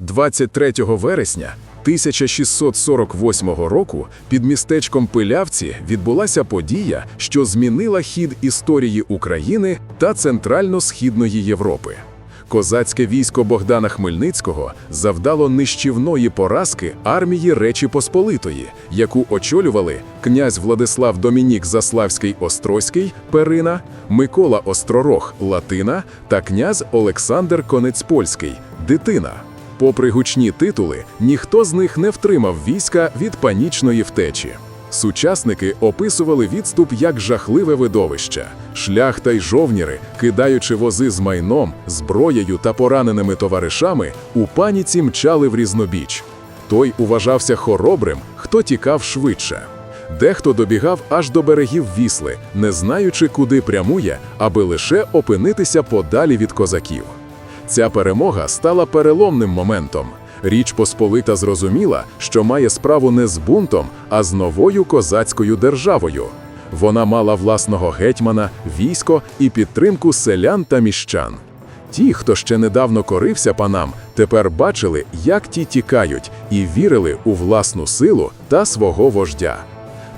23 вересня 1648 року під містечком Пилявці відбулася подія, що змінила хід історії України та Центрально-Східної Європи. Козацьке військо Богдана Хмельницького завдало нищівної поразки армії Речі Посполитої, яку очолювали князь Владислав Домінік Заславський Острозький Перина, Микола Остророг Латина та князь Олександр Конецпольський Дитина. Попри гучні титули, ніхто з них не втримав війська від панічної втечі. Сучасники описували відступ як жахливе видовище. Шляхта й жовніри, кидаючи вози з майном, зброєю та пораненими товаришами, у паніці мчали в різнобіч. Той уважався хоробрим, хто тікав швидше. Дехто добігав аж до берегів Вісли, не знаючи, куди прямує, аби лише опинитися подалі від козаків. Ця перемога стала переломним моментом. Річ Посполита зрозуміла, що має справу не з бунтом, а з новою козацькою державою. Вона мала власного гетьмана, військо і підтримку селян та міщан. Ті, хто ще недавно корився панам, тепер бачили, як ті тікають, і вірили у власну силу та свого вождя.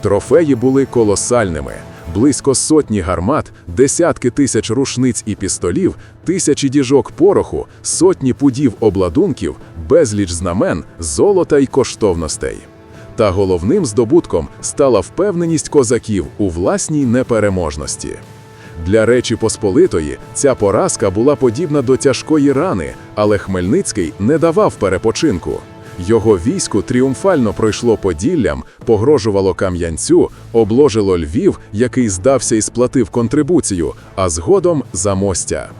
Трофеї були колосальними. Близько сотні гармат, десятки тисяч рушниць і пістолів, тисячі діжок пороху, сотні пудів обладунків, безліч знамен, золота й коштовностей. Та головним здобутком стала впевненість козаків у власній непереможності. Для Речі Посполитої ця поразка була подібна до тяжкої рани, але Хмельницький не давав перепочинку. Його військо тріумфально пройшло Поділлям, погрожувало Кам'янцю, обложило Львів, який здався і сплатив контрибуцію, а згодом Замостя.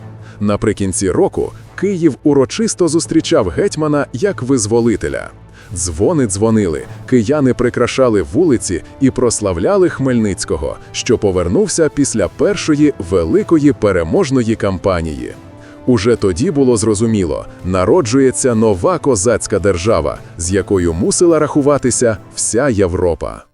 Наприкінці року Київ урочисто зустрічав гетьмана як визволителя. Дзвони дзвонили, кияни прикрашали вулиці і прославляли Хмельницького, що повернувся після першої великої переможної кампанії. Уже тоді було зрозуміло, народжується нова козацька держава, з якою мусила рахуватися вся Європа.